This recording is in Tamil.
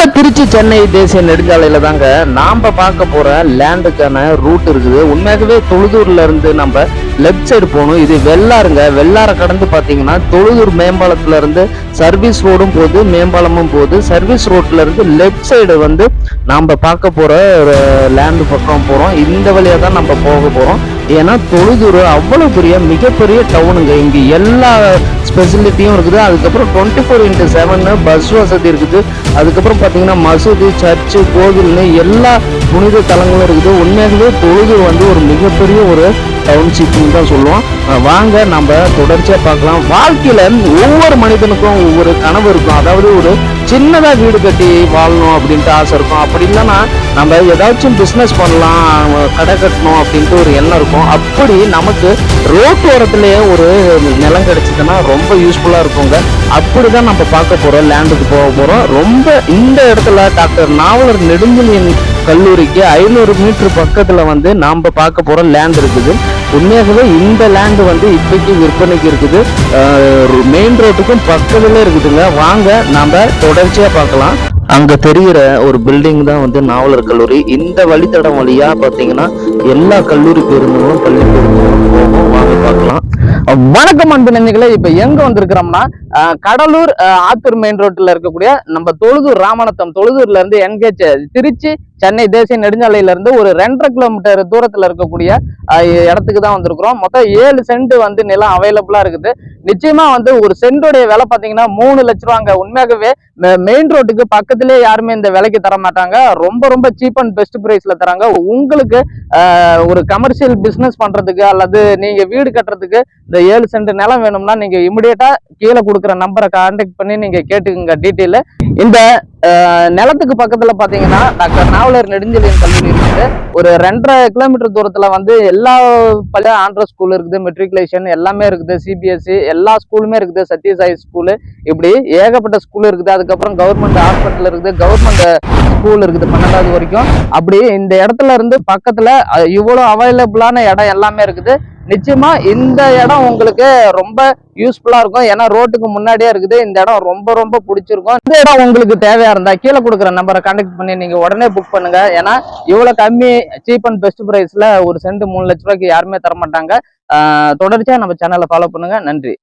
நம்ம திருச்சி சென்னை தேசிய நெடுஞ்சாலையில தாங்க நாம பார்க்க போற லேண்டுக்கான ரூட் இருக்குது. உண்மையாகவே தொழுதூர்ல இருந்து நம்ம லெஃப்ட் சைடு போகணும். இது வெள்ளாருங்க வெள்ளாரை கடந்து பாத்தீங்கன்னா தொழுதூர் மேம்பாலத்துல இருந்து சர்வீஸ் ரோடும் போது மேம்பாலமும் போது சர்வீஸ் ரோட்ல இருந்து லெஃப்ட் சைடு வந்து நாம பார்க்க போற லேண்டு பக்கம் போறோம். இந்த வழியா தான் நம்ம போக போறோம். ஏன்னா தொழுதூர் அவ்வளவு பெரிய மிகப்பெரிய டவுனுங்க இங்கே எல்லா ஸ்பெசிலிட்டியும் இருக்குது. அதுக்கப்புறம் twenty four into seven bus வசதி இருக்குது. அதுக்கப்புறம் பார்த்தீங்கன்னா மசூதி சர்ச்சு கோவில்னு எல்லா புனித தலங்களும் இருக்குது. உண்மையாகவே தொழுது வந்து ஒரு மிகப்பெரிய ஒரு டவுன்ஷிப்னு தான் சொல்லுவோம். வாங்க நம்ம தொடர்ச்சியாக பார்க்கலாம். வாழ்க்கையில் ஒவ்வொரு மனிதனுக்கும் ஒவ்வொரு கனவு இருக்கும். அதாவது ஒரு சின்னதாக வீடு கட்டி வாழணும் அப்படின்ட்டு ஆசை இருக்கும். அப்படி இல்லைன்னா நம்ம ஏதாச்சும் பிஸ்னஸ் பண்ணலாம் கடை கட்டணும் அப்படின்ட்டு ஒரு எண்ணம் இருக்கும். அப்படி நமக்கு ரோட்டோரத்துலேயே ஒரு நிலம் கிடச்சிதுன்னா ரொம்ப யூஸ்ஃபுல்லாக இருக்குங்க. அப்படிதான் நம்ம பார்க்க போகிறோம் லேண்டுக்கு போக போகிறோம் ரொம்ப இந்த இடத்துல டாக்டர் நாவலர் நெடுஞ்சலியன் கல்லூரிக்கு ஐநூறு மீட்டர் பக்கத்தில் வந்து நாம் பார்க்க போகிற லேண்ட் இருக்குது. உண்மையாகவே இந்த லேண்டு வந்து இப்போக்கி விற்பனைக்கு இருக்குது. மெயின் ரோட்டுக்கும் பக்கத்தில் இருக்குதுங்க. வாங்க நாம தொடர்ச்சியாக பார்க்கலாம். அங்க தெரிகிற ஒரு பில்டிங் தான் வந்து நாவலர் கல்லூரி. இந்த வழித்தடம் வழியா பாத்தீங்கன்னா எல்லா கல்லூரி பேருந்துகளும் பள்ளி பேருந்துகளும் போகும். வாங்க பார்க்கலாம். வணக்கம் அன்பு நெஞ்சுகளே இப்ப எங்க வந்திருக்கிறோம்னா கடலூர் ஆத்தூர் மெயின் ரோட்டில் இருக்கக்கூடிய நம்ம தொழுதூர் ராமநத்தம் தொழுதூர்ல இருந்து என்கேச் திருச்சி சென்னை தேசிய நெடுஞ்சாலையில இருந்து ஒரு ரெண்டரை கிலோமீட்டர் தூரத்துல இருக்கக்கூடிய இடத்துக்கு தான் வந்திருக்கிறோம். மொத்தம் ஏழு சென்ட் வந்து நிலம் அவைலபிளா இருக்குது. நிச்சயமா வந்து ஒரு சென்டோடைய விலை பாத்தீங்கன்னா மூணு லட்ச ரூபாங்க. உண்மையாகவே மெயின் ரோட்டுக்கு பக்கத்திலே யாருமே இந்த விலைக்கு தர மாட்டாங்க. ரொம்ப ரொம்ப சீப் அண்ட் பெஸ்ட் பிரைஸ்ல தராங்க. உங்களுக்கு ஒரு கமர்ஷியல் பிசினஸ் பண்றதுக்கு அல்லது நீங்க வீடு கட்டுறதுக்கு இந்த ஏழு சென்ட் நிலம் வேணும்னா நீங்க இமிடியேட்டா கீழே கொடுக்குற நம்பரை கான்டாக்ட் பண்ணி நீங்கள் கேட்டுக்குங்க டீட்டெயில் இந்த நிலத்துக்கு பக்கத்தில் பார்த்தீங்கன்னா டாக்டர் நாவலர் நெடுஞ்செலியன் கல்லூரி இருக்குது. ஒரு ரெண்டரை கிலோமீட்டர் தூரத்தில் வந்து எல்லா பழைய ஆண்ட்ரா ஸ்கூல் இருக்குது மெட்ரிகுலேஷன் எல்லாமே இருக்குது சிபிஎஸ்சி எல்லா ஸ்கூலுமே இருக்குது சத்யசாய் ஸ்கூலு இப்படி ஏகப்பட்ட ஸ்கூல் இருக்குது. அதுக்கப்புறம் கவர்மெண்ட் ஹாஸ்பிட்டல் இருக்குது. கவர்மெண்ட் ஸ்கூல் இருக்குது பன்னெண்டாவது வரைக்கும். அப்படி இந்த இடத்துல இருந்து பக்கத்துல இவ்வளோ இவ்வளவு அவைலபிளான இடம் எல்லாமே இருக்குது. நிச்சயமா இந்த இடம் உங்களுக்கு ரொம்ப யூஸ்ஃபுல்லா இருக்கும். ஏன்னா ரோட்டுக்கு முன்னாடியே இருக்குது. இந்த இடம் ரொம்ப ரொம்ப பிடிச்சிருக்கும். இந்த இடம் உங்களுக்கு தேவையா இருந்தா கீழே கொடுக்குற நம்பரை கான்டாக்ட் பண்ணி நீங்க உடனே புக் பண்ணுங்க. ஏன்னா இவ்வளவு கம்மி சீப் அண்ட் பெஸ்ட் பிரைஸ்ல ஒரு சென்ட் மூணு லட்ச ரூபாய்க்கு யாருமே தர மாட்டாங்க தொடர்ச்சியா நம்ம சேனலை ஃபாலோ பண்ணுங்க. நன்றி.